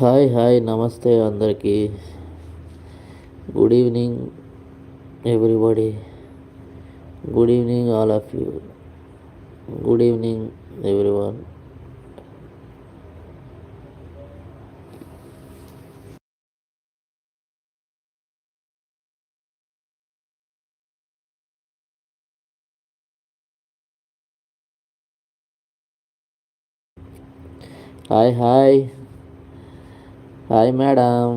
Hi hi నమస్తే అందరికీ. Good evening everybody good evening all of you good evening everyone hi hi hi madam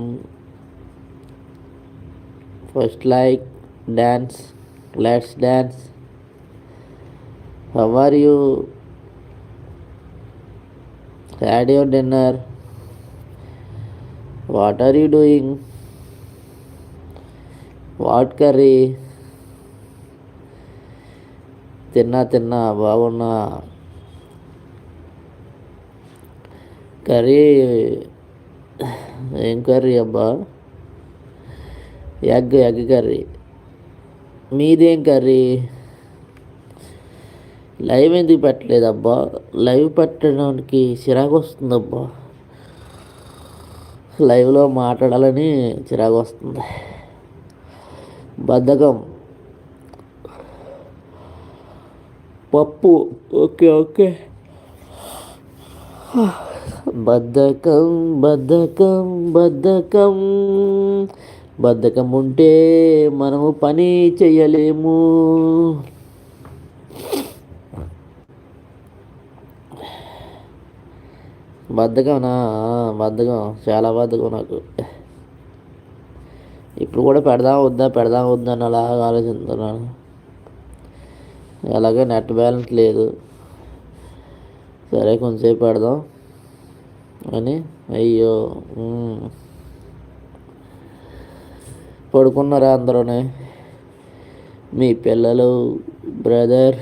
first like dance let's dance how are you had your dinner what are you doing what curry తిన్నా తిన్నా బాగున్నా curry ఏం curry అబ్బా? Egg egg curry. మీదేం curry? Live ఎందుకు పెట్టలేదబ్బా live పెట్టడానికి చిరాకు వస్తుంది అబ్బా. లైవ్లో మాట్లాడాలని చిరాకు వస్తుంది. బద్ధకం. పప్పు. Okay okay. బద్ధకం బద్ధకం బద్ధకం. బద్ధకం ఉంటే మనము పని చేయలేము. బద్ధకంనా బద్ధకం. చాలా బద్ధకం నాకు. ఇప్పుడు కూడా పెడదాం వద్దా పెడదాం వద్దా అని అలాగా ఆలోచిస్తున్నాను. అలాగే నెట్ బ్యాలెన్స్ లేదు. సరే కొంచెంసేపు పెడదాం. అని? అయ్యో పడుకున్నారా అందరూనే? మీ పిల్లలు బ్రదర్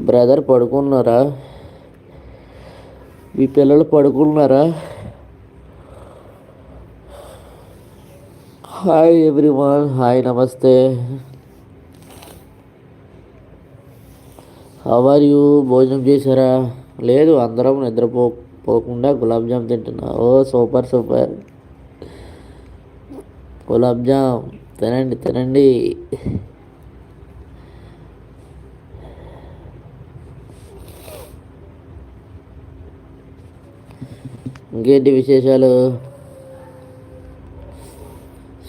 బ్రదర్ పడుకున్నారా? మీ పిల్లలు పడుకున్నారా? హాయ్ ఎవ్రీవన్ హాయ్ నమస్తే. హవర్ యూ భోజనం చేశారా? లేదు అందరం నిద్రపో పోకుండా గులాబ్ జామ్ తింటున్నా. ఓ సూపర్ సూపర్. గులాబ్ జామ్. తినండి తినండి. ఇంకేంటి విశేషాలు?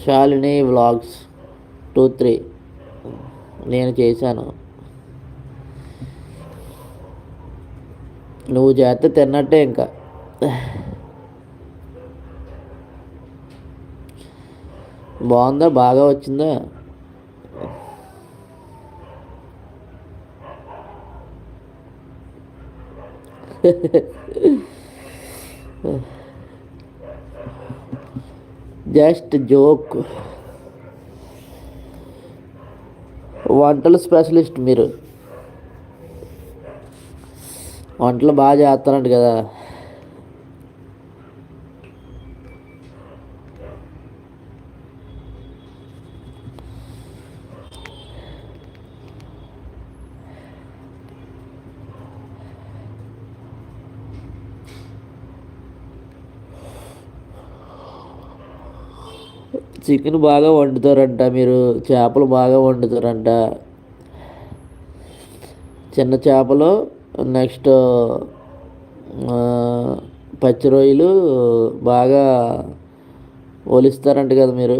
Shalini vlogs two three. నేను చేశాను. నువ్వు చేస్తే తిన్నట్టే ఇంకా. బాగుందా? బాగా వచ్చిందా? Just joke. వంటల స్పెషలిస్ట్ మీరు. వంటలు బాగా చేస్తారంట కదా. చికెన్ బాగా వండుతారంట మీరు చేపలు బాగా వండుతారంట. చిన్న చేపలు నెక్స్ట్ పచ్చి రొయ్యలు బాగా ఒలిస్తారంట కదా మీరు.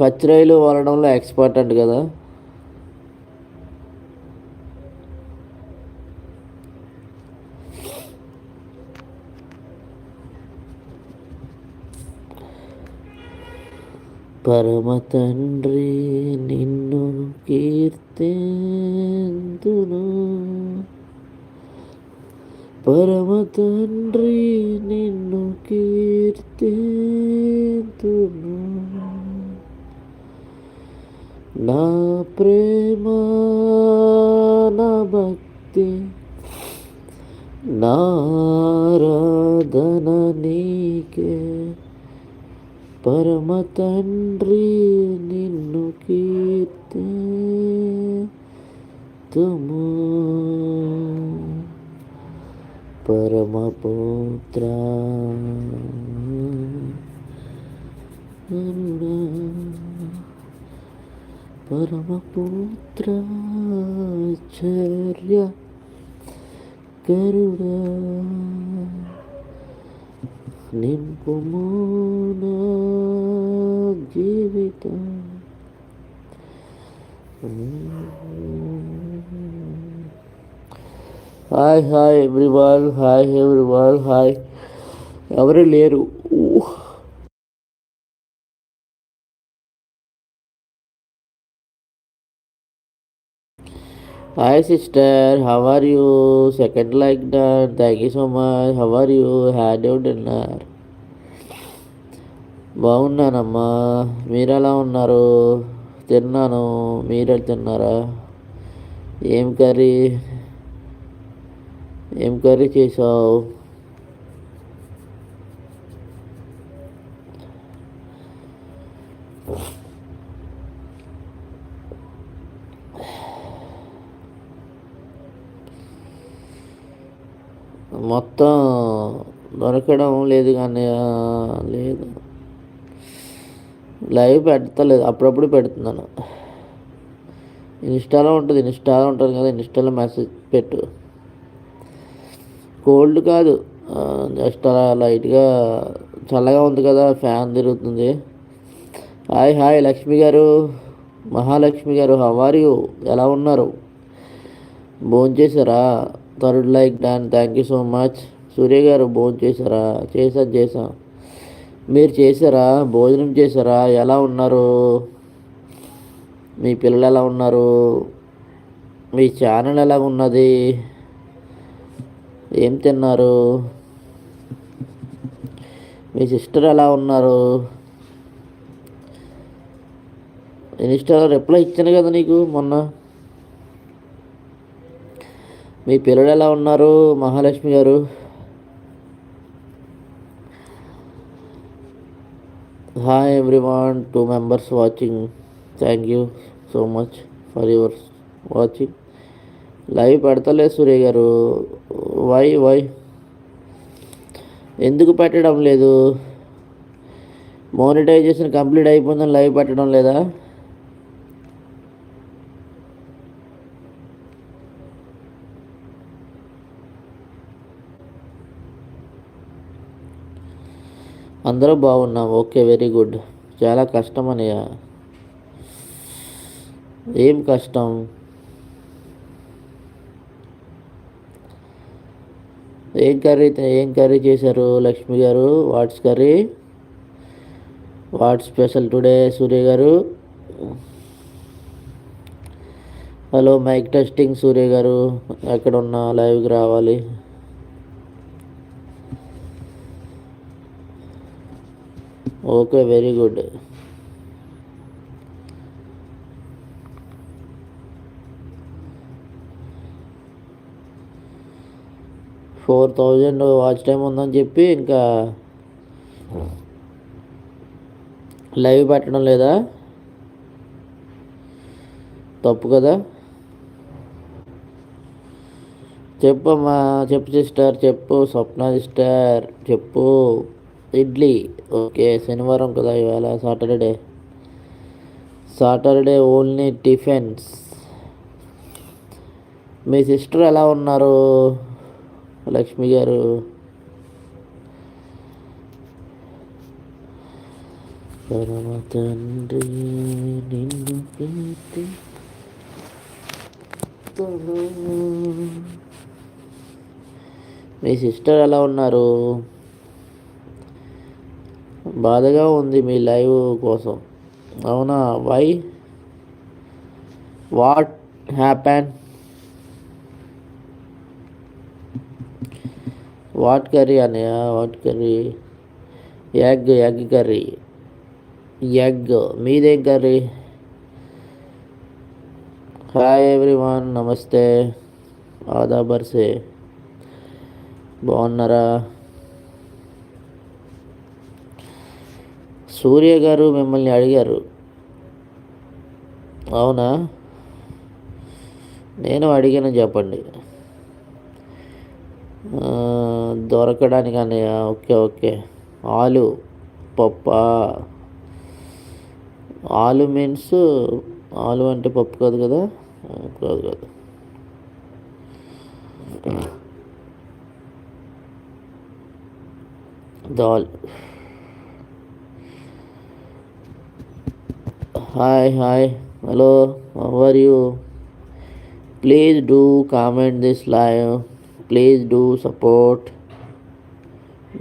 పచ్చి రొయ్యలు వలడంలో ఎక్స్పర్ట్ అంట కదా. పరమ తండ్రి నిన్ను కీర్తెందును పరమ తండ్రి నిన్ను కీర్తెందును నా ప్రేమ నా భక్తి నా పరమ తండ్రి నిన్ను కీర్తితుము పరమపుత్ర పరమపుత్ర చర్య కరుణ నా జీవితం. Hi hi everyone hi everyone hi. ఎవరు లేరు? Hi sister how are you second like done thank you so much how are you had you dinner బాగున్నానమ్మా. మీరు ఎలా ఉన్నారు? తిన్నాను. మీరు తిన్నారా? ఏం కర్రీ? ఏం కర్రీ చేసావు? మొత్తం దొరకడం లేదు కానీ లేదు. లైవ్ పెడతలేదు అప్పుడప్పుడు పెడుతున్నాను. ఇన్స్టాలో ఉంటుంది ఇన్స్టాలో ఉంటుంది కదా ఇన్స్టాలో మెసేజ్ పెట్టు. కోల్డ్ కాదు జస్ట్ అలా లైట్గా చల్లగా ఉంది కదా ఫ్యాన్ తిరుగుతుంది. హాయ్ హాయ్ లక్ష్మి గారు. మహాలక్ష్మి గారు హవార్ ఎలా ఉన్నారు? భోజనం చేశారా third like done thank you so much Surya garu భోజనం చేశారా? చేశాను చేశాం. మీరు చేశారా? భోజనం చేశారా? ఎలా ఉన్నారు? మీ పిల్లలు ఎలా ఉన్నారు? మీ ఛానల్ ఎలా ఉన్నది? ఏం తిన్నారు? మీ సిస్టర్ ఎలా ఉన్నారు? ఇన్స్టాలో రిప్లై ఇచ్చాను కదా నీకు మొన్న. మీ పిల్లలు ఎలా ఉన్నారు? Mahalakshmi garu? Hi everyone two members watching thank you so much for your watching live పెడతలేదు Surya garu. Why why ఎందుకు పెట్టడం లేదు? మోనిటైజేషన్ కంప్లీట్ అయిపోయిందని లైవ్ పెట్టడం లేదా? అందరూ బాగున్నాం ఓకే వెరీ గుడ్. చాలా కష్టం అనయ్య ఏం కష్టం? ఏం కర్రీ ఏం కర్రీ చేశారు Lakshmi garu? What's curry? What special today Surya garu? Hello mic testing Surya గారు. ఎక్కడ ఉన్నా లైవ్కి రావాలి. Okay very good four thousand watch time ఉందని చెప్పి ఇంకా లైవ్ పెట్టడం లేదా? తప్పు కదా? చెప్పమ్మా చెప్పు సిస్టర్ చెప్పు స్వప్న సిస్టర్ చెప్పు. ఇడ్లీ. ఓకే శనివారం కదా ఇవాళ సాటర్డే సాటర్డే ఓన్లీ టిఫిన్స్ మీ సిస్టర్ ఎలా ఉన్నారు? లక్ష్మి గారు. పరమ తండ్రి నిన్ను ప్రీతి మీ సిస్టర్ ఎలా ఉన్నారు? బాధగా ఉంది మీ లైవ్ కోసం. అవునా? Why? What happen? What curry అన్నయ్య? What curry? Egg egg curry. Egg. మీదేం కర్రీ? హాయ్ ఎవ్రీవన్ నమస్తే. ఆదా బర్సే. బాగున్నారా? సూర్య గారు మిమ్మల్ని అడిగారు. అవునా? నేను అడిగాను చెప్పండి. దొరకడానికి అని ఓకే ఓకే. ఆలు పప్పు. ఆలు మీన్స్ ఆలు అంటే పప్పు కాదు కదా? కాదు కాదు. Dal. Hi hi hello how are you please do comment this live please do support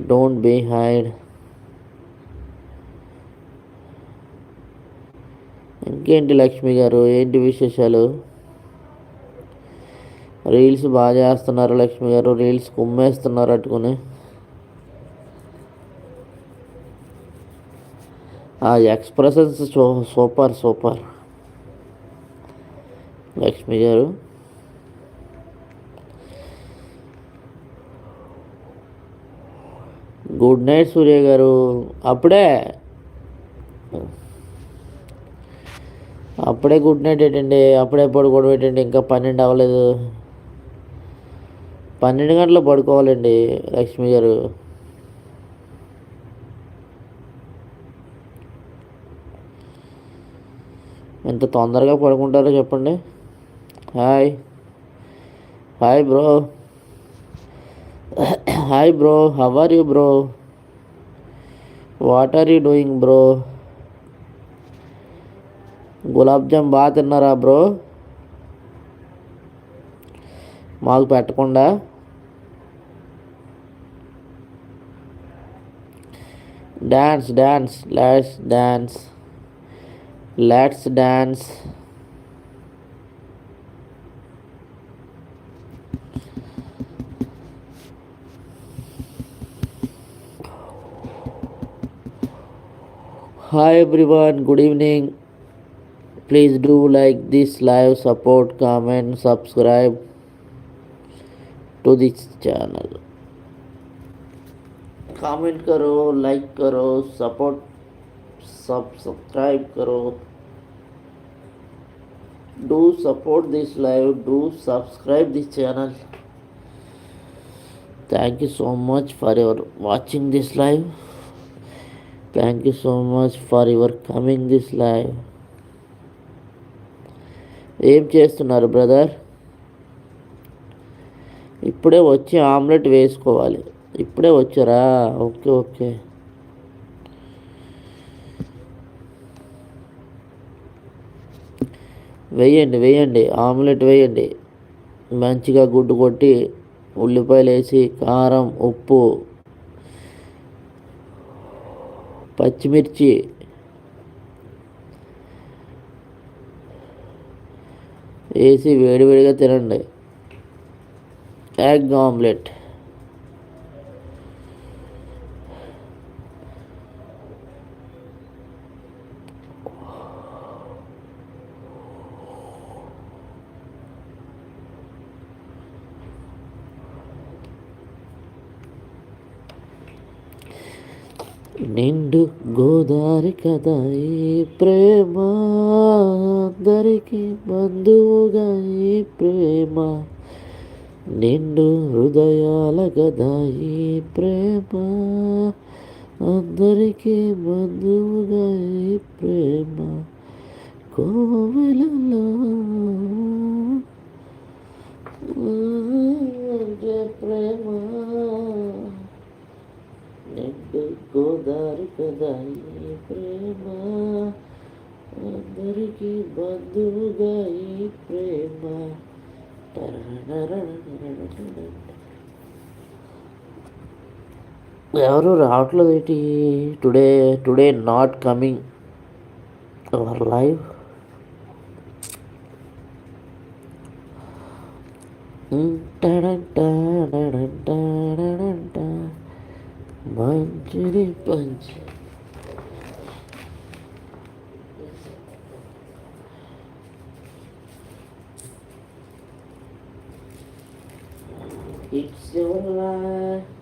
don't be hide ఇంకేంటి లక్ష్మి గారు ఏంటి విశేషాలు? రీల్స్ బాగా చేస్తున్నారు లక్ష్మి గారు రీల్స్ కుమ్మేస్తున్నారు అట్టుకుని ఆ expressions super super. Lakshmi garu. Good night Surya garu. అప్పుడే. అప్పుడే గుడ్ నైట్ ఏంటండి? అప్పుడే పడుకోవడం ఏంటండి? ఇంకా పన్నెండు అవ్వలేదు. పన్నెండు గంటలు పడుకోవాలండి లక్ష్మి గారు. ఎంత తొందరగా పడుకుంటారో చెప్పండి. Hi. Hi bro. Hi bro. How are you bro? What are you doing bro? Gulab jam బాగా తిన్నారా బ్రో? మాకు పెట్టకుండా. Dance dance let's dance Let's dance. hi everyone. Good evening. Please do like this live support comment subscribe to this channel. Comment करो like करो support सब subscribe करो do support this live do subscribe this channel thank you so much for your watching this live thank you so much for your coming this live ఏం చేస్తున్నారు brother ఇప్పుడే వచ్చి omelette వేసుకోవాలి ఇప్పుడే వచ్చారా ఓకే ఓకే వేయండి వేయండి ఆమ్లెట్ వేయండి. మంచిగా గుడ్డు కొట్టి ఉల్లిపాయలు వేసి కారం ఉప్పు పచ్చిమిర్చి వేసి వేడివేడిగా తినండి. Egg omelette. నిండు గోదారి కదా ఈ ప్రేమ. అందరికి బంధువుగా ఈ ప్రేమ. నిండు హృదయాల కదా ఈ ప్రేమ. అందరికీ బంధువుగా ఈ ప్రేమ. కోవెలలో ఉండే ప్రేమ నిండు గోదారి కదా ఈ ప్రేమ అందరికీ బంధువుగా ఈ ప్రేమ. ఎవరు రావట్లేదు ఏంటి today today not coming our live Banjiri Punch. It's your life.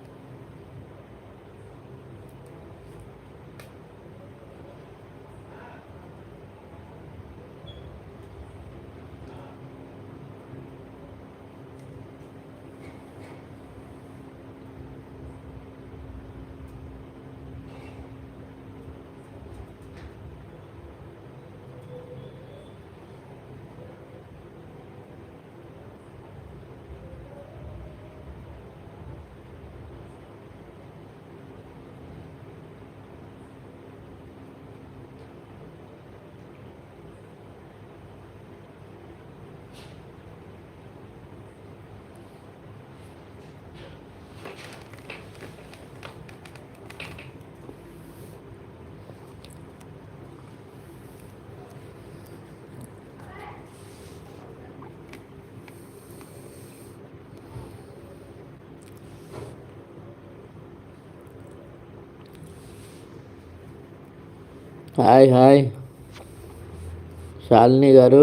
Hi hi. Shalini garu.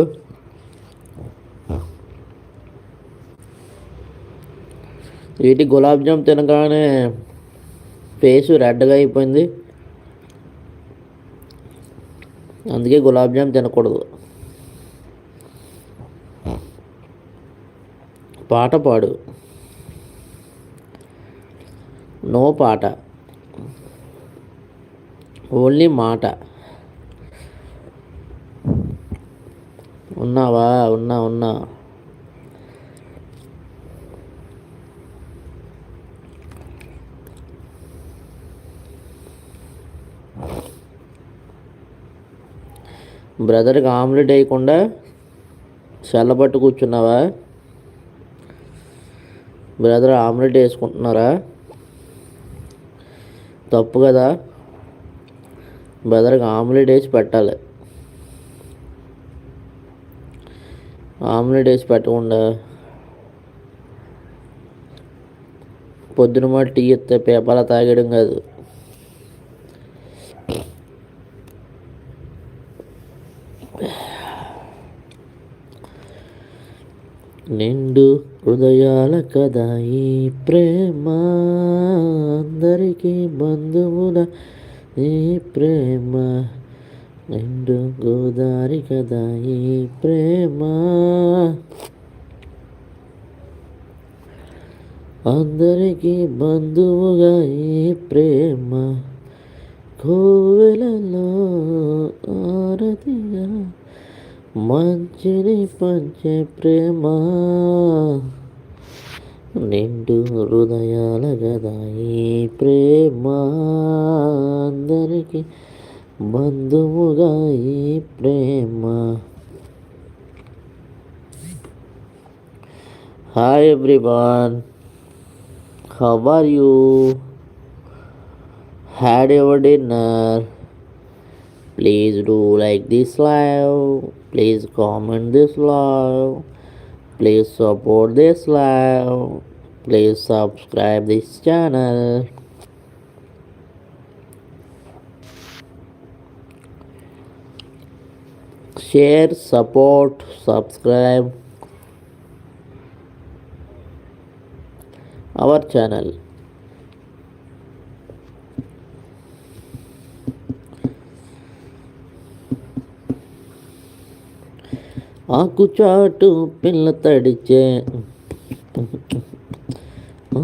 వీటి గులాబ్ జామ్ తినగానే ఫేసు రెడ్గా అయిపోయింది. అందుకే గులాబ్ జామ్ తినకూడదు. పాట పాడు. నో పాట. ఓన్లీ మాట. ఉన్నావా? ఉన్నా ఉన్నా. బ్రదర్కి ఆమ్లెట్ వేయకుండా చల్లబట్టు కూర్చున్నావా? Brother omelette వేసుకుంటున్నారా? తప్పు కదా. బ్రదర్కి ఆమ్లెట్ వేసి పెట్టాలి. ఆమ్లెట్ వేసి పెట్టకుండా పొద్దున మాట టీ ఇస్తే పేపర్ తాగడం కాదు. నిండు హృదయాల కదా ఈ ప్రేమ అందరికీ బంధువుల ఈ ప్రేమ నిండు గోదారి కదా ఈ ప్రేమ? అందరికీ బంధువుగా ఈ ప్రేమ. కోవెలలో ఆరతిగా మంచిని పంచే ప్రేమ. నిండు హృదయాల గదా ఈ ప్రేమ. అందరికీ బంధువుగా ఈ ప్రేమ hi everyone how are you had ever dinner please do like this live please comment this live please support this live please subscribe this channel share support subscribe our channel ఆకుచాటు పిల్ల తడిచే La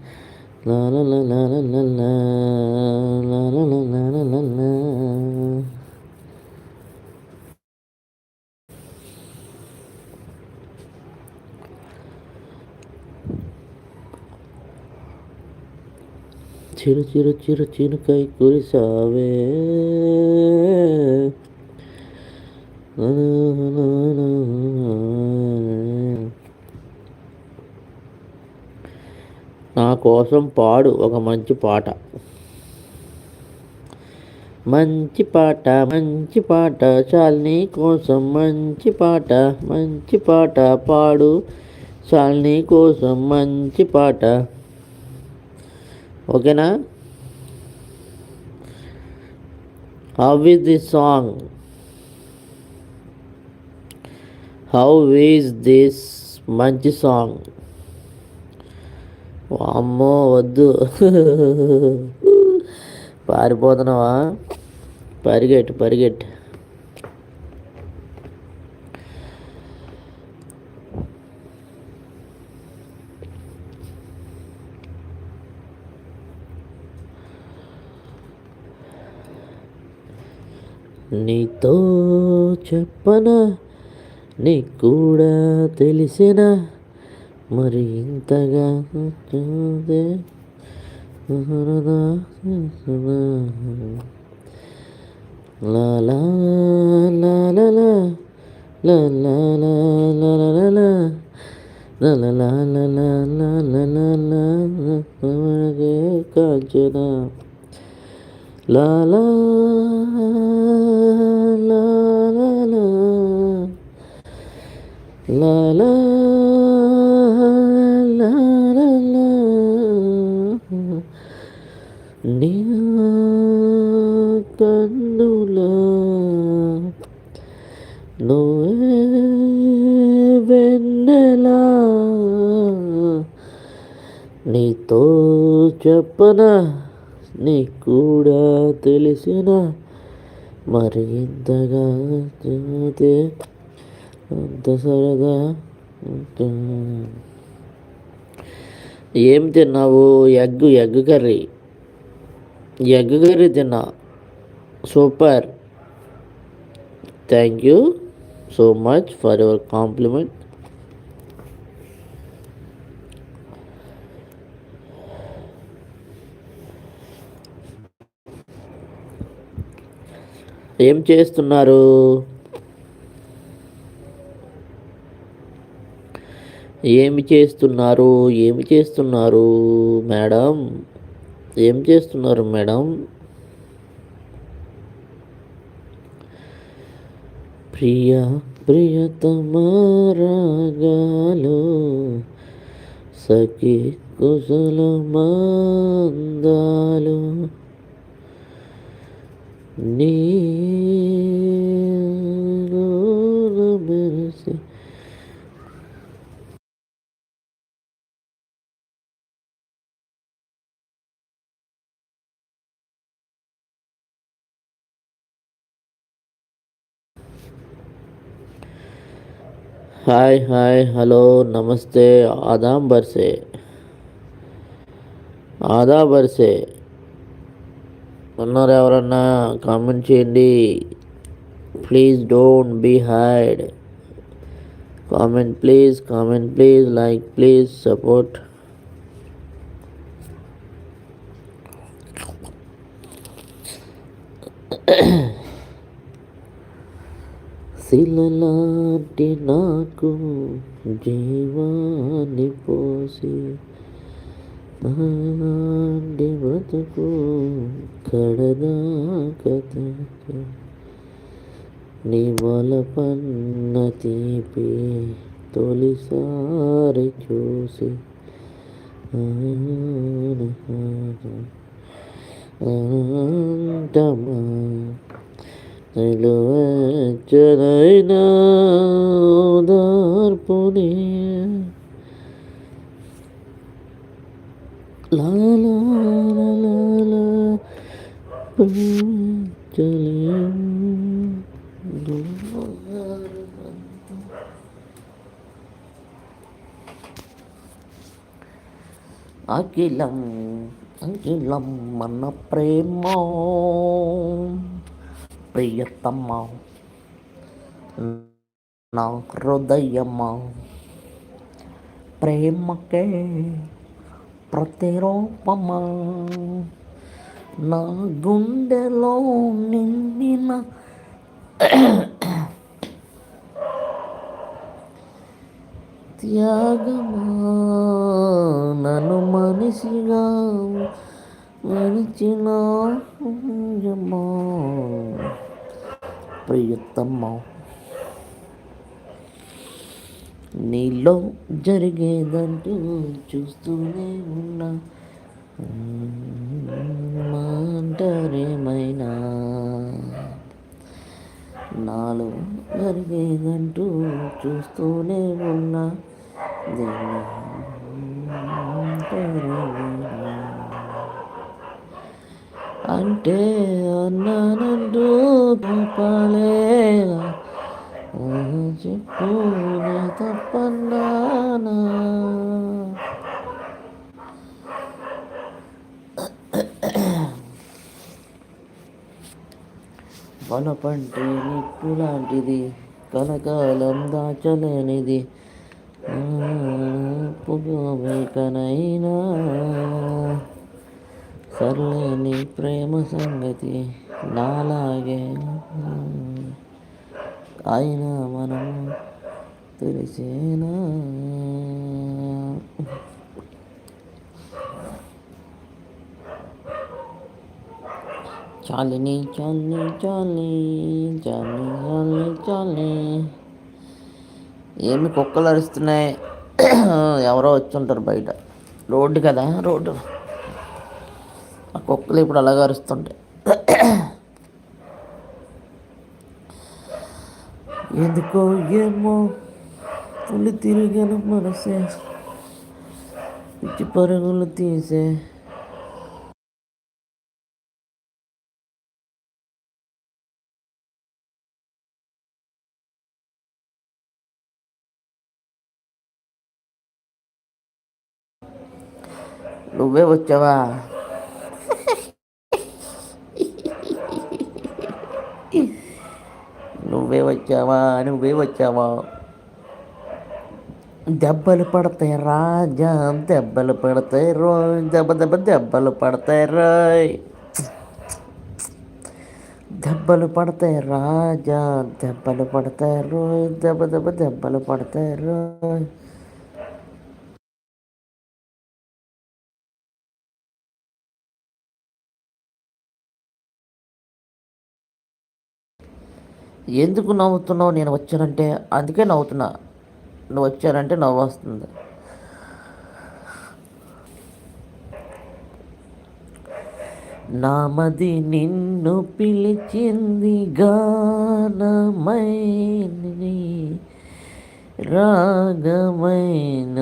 la La la la la la la la La la la la la la la చిరు చిరు చిరు చిరుకై కురిసావే నా కోసం పాడు ఒక మంచి పాట. మంచి పాట మంచి పాట శాలిని కోసం మంచి పాట మంచి పాట పాడు. శాలిని కోసం మంచి పాట. ఓకేనా? How is this song how is this మంచి సాంగ్ అమ్మో వద్దు. పారిపోతున్నావా? పరిగెట్టు పరిగెట్టు. నీతో చెప్పనా నీకు కూడా తెలిసిన? మరింతగా లాలా లాలా కాంచన లాలా లాలా లాలా నీ కన్నులా నువ్వే వెన్నెలా నీతో చెప్పనా నీ కూడా తెలిసిన మరి ఇంతగా చూతే అంత సరదా ఏం తిన్నావు? Egg egg curry. Egg curry super. Thank you so much for your compliment. ఏం చేస్తున్నారు? ఏమి చేస్తున్నారు? ఏమి చేస్తున్నారు మేడం? ఏం చేస్తున్నారు మేడం? ప్రియ ప్రియతమారాగాలు సఖి కుశలమందాలు నీ మెరిసి హాయ్ హాయ్ హలో నమస్తే ఆదాం బర్సే. ఆదా బర్సే. ఉన్నారు ఎవరన్నా? కామెంట్ చేయండి. Please don't be hide. Comment please comment please like please support. శిలలాంటి నాకు జీవాన్ని పోసి నాంటి బతుకు కడదా కథ నీ పన్న తీపి తొలిసారి చూసి అంటమా నిలువెచ్చరైన దార్పుని అఖిలం అఖిలం మన ప్రేమ ప్రియతమ్మ నా హృదయమ్మ ప్రేమకే ప్రతిరూపమా? నా గుండెలో నిండిన త్యాగమా? నన్ను మనిషిగా మరిచిన ప్రియతమ్మ నీలో జరిగేదంటూ చూస్తూనే ఉన్నా. మాంటారేమైనా నాలో జరిగేదంటూ చూస్తూనే ఉన్నా. అంటే అన్నానంటూ చెప్పలేదా చెప్పు తప్పన్నానా. వలపంటే నిప్పు లాంటిది కలకాలం దాచలేనిది. పుగోబేకనైనా సర్లేని ప్రేమ సంగతి నాలాగే. అయినా మనం తెలిసేనా? చాలిని చాలి చాలి చాలి చాలి చాలి ఏమి కుక్కలు అరుస్తున్నాయి? ఎవరో వచ్చుంటారు బయట. రోడ్డు కదా రోడ్డు. ఆ కుక్కలు ఇప్పుడు అలాగే అరుస్తుంటాయి. ఎందుకో ఏమో పులి తిరిగిన మనసే. పిచ్చి పరుగులు తీసే. నువ్వే వచ్చావా? నువ్వే వచ్చావా నువ్వే వచ్చావా దెబ్బలు పడతాయి రాజా దెబ్బలు పడతాయి రోయ్ దెబ్బ దెబ్బ దెబ్బలు పడతాయి రాయ్. దెబ్బలు పడతాయి రాజా దెబ్బలు పడతాయి రోయ్ దెబ్బ దెబ్బ దెబ్బలు పడతాయి రోయ్. ఎందుకు నవ్వుతున్నావు నేను వచ్చానంటే? అందుకే నవ్వుతున్నా. నువ్వు వచ్చానంటే నవ్వు వస్తుంది నామది నిన్ను పిలిచింది గానమై రాగమైన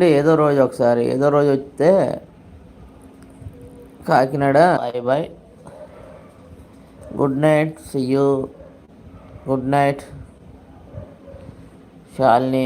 రండి ఏదో రోజు ఒకసారి ఏదో రోజు వస్తే Kakinada bye bye good night see you good night Shalini